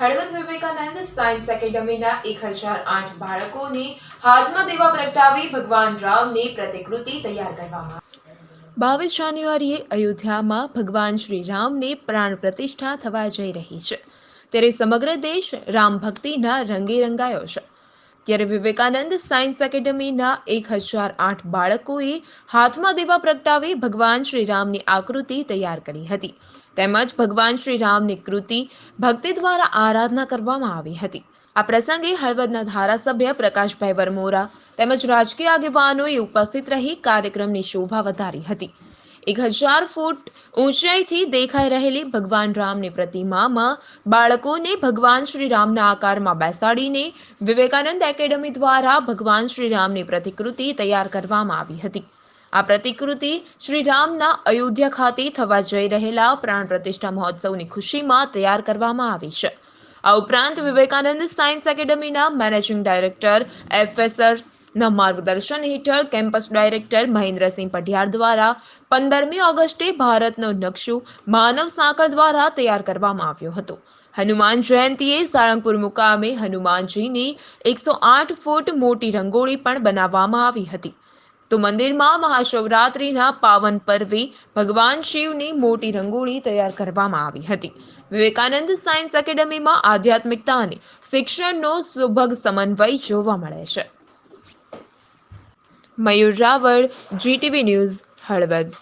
Halvad Vivekananda science એકેડમીના એક હજાર આઠ બાળકોને હાથમાં દેવા પ્રગટાવી ભગવાન રામની પ્રતિકૃતિ તૈયાર કરવામાં બાવીસ જાન્યુઆરીએ અયોધ્યામાં ભગવાન શ્રી રામને પ્રાણ પ્રતિષ્ઠા થવા જઈ રહી છે. ત્યારે સમગ્ર દેશ રામ ભક્તિના રંગે રંગાયો છે. ત્યારે વિવેકાનંદ સાયન્સ એકેડમીના એક હજાર આઠ બાળકોએ હાથમાં દેવા પ્રગટાવી ભગવાન શ્રી રામની આકૃતિ તૈયાર કરી હતી. તેમજ ભગવાન શ્રી રામની કૃતિ ભક્તિ દ્વારા આરાધના કરવામાં આવી હતી. આ પ્રસંગે હળવદના ધારાસભ્ય પ્રકાશભાઈ વરમોરા તેમજ રાજકીય આગેવાનોએ ઉપસ્થિત રહી કાર્યક્રમની શોભા વધારી હતી. એક હજાર ફૂટ ઊંચાઈથી દેખાઈ રહેલી ભગવાન રામની પ્રતિમામાં બાળકોને ભગવાન શ્રી રામના આકારમાં બેસાડીને વિવેકાનંદ એકેડમી દ્વારા ભગવાન શ્રી રામની પ્રતિકૃતિ તૈયાર કરવામાં આવી હતી. આ પ્રતિકૃતિ શ્રી રામના અયોધ્યા ખાતે થવા જઈ રહેલા પ્રાણ પ્રતિષ્ઠા મહોત્સવની ખુશીમાં તૈયાર કરવામાં આવી છે. આ ઉપરાંત વિવેકાનંદ સાયન્સ એકેડમીના મેનેજિંગ ડાયરેક્ટર એફએસઆર ના માર્ગદર્શન હેઠળ કેમ્પસ ડાયરેક્ટર મહેન્દ્રસિંહ પઢિયાર દ્વારા પંદરમી ઓગસ્ટે ભારતનો નકશો માનવ સાંકળ દ્વારા તૈયાર કરવામાં આવ્યો હતો. હનુમાન જયંતીએ સાળંગપુર મુકામે હનુમાનજીની એકસો આઠ ફૂટ મોટી રંગોળી પણ બનાવવામાં આવી હતી. તો મંદિરમાં મહાશિવરાત્રિના પાવન પર્વે ભગવાન શિવની મોટી રંગોળી તૈયાર કરવામાં આવી હતી. વિવેકાનંદ સાયન્સ એકેડમીમાં આધ્યાત્મિકતા અને શિક્ષણનો સુભગ સમન્વય જોવા મળે છે. Mayur Raval GTV news Halvad.